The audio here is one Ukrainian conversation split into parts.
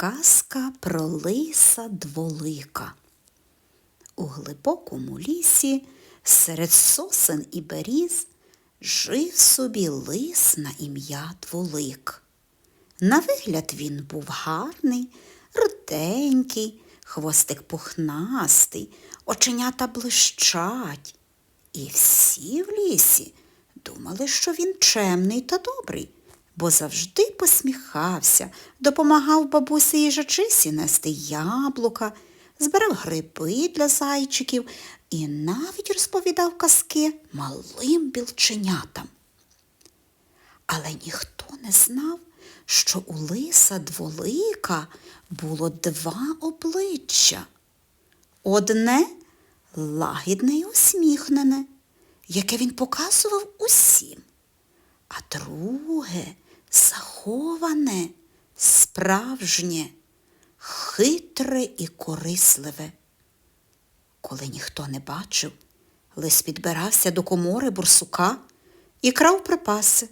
Казка про лиса дволика. У глибокому лісі серед сосен і беріз жив собі лис на ім'я Дволик. На вигляд він був гарний, руденький, хвостик пухнастий, оченята блищать. І всі в лісі думали, що він чемний та добрий, бо завжди посміхався, допомагав бабусі їжачисі нести яблука, збирав гриби для зайчиків і навіть розповідав казки малим білченятам. Але ніхто не знав, що у лиса дволика було два обличчя. Одне лагідне й усміхнене, яке він показував усім, а друге заховане, справжнє, хитре і корисливе. Коли ніхто не бачив, лис підбирався до комори бурсука і крав припаси.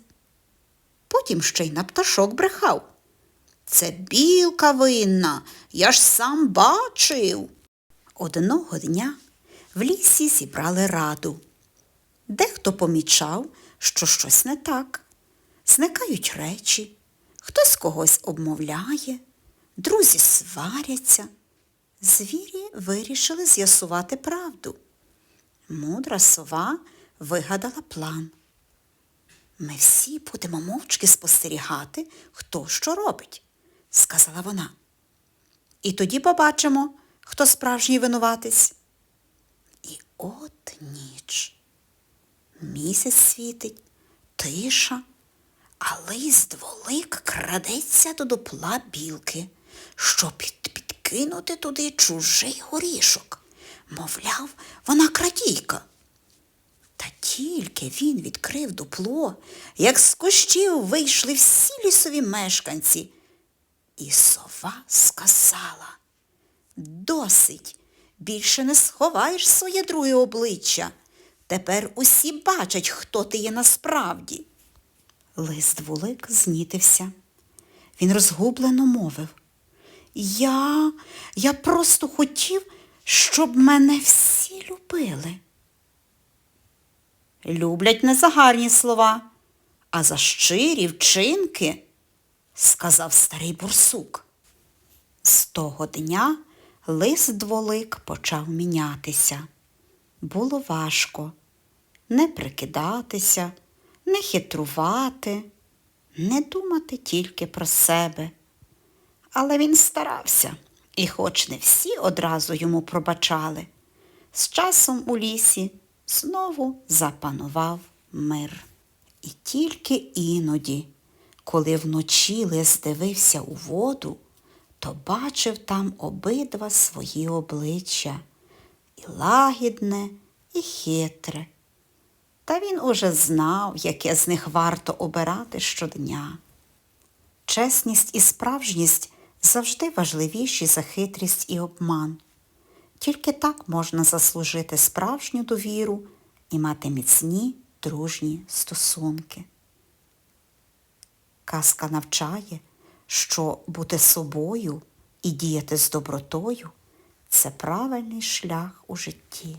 Потім ще й на пташок брехав. Це білка винна, я ж сам бачив. Одного дня в лісі зібрали раду. Дехто помічав, що щось не так. Зникають речі, хтось когось обмовляє, друзі сваряться. Звірі вирішили з'ясувати правду. Мудра сова вигадала план. Ми всі будемо мовчки спостерігати, хто що робить, сказала вона. І тоді побачимо, хто справжній винуватець. І от ніч. Місяць світить, тиша, а лист дволик крадеться до дупла білки, щоб підкинути туди чужий горішок. Мовляв, вона крадійка. Та тільки він відкрив дупло, як з кущів вийшли всі лісові мешканці. І сова сказала Досить, більше не сховаєш своє друге обличчя. Тепер усі бачать, хто ти є насправді. Лист вулик знітився. Він розгублено мовив. Я, я просто хотів, щоб мене всі любили. Люблять не за гарні слова, а за щирі вчинки, сказав старий бурсук. З того дня лис дволик почав мінятися. Було важко не прикидатися, не хитрувати, не думати тільки про себе. Але він старався, і хоч не всі одразу йому пробачали, з часом у лісі знову запанував мир. І тільки іноді, коли вночі лис дивився у воду, то бачив там обидва свої обличчя і лагідне, і хитре. Та він уже знав, яке з них варто обирати щодня. Чесність і справжність завжди важливіші за хитрість і обман. Тільки так можна заслужити справжню довіру і мати міцні дружні стосунки. Казка навчає, що бути собою і діяти з добротою це правильний шлях у житті.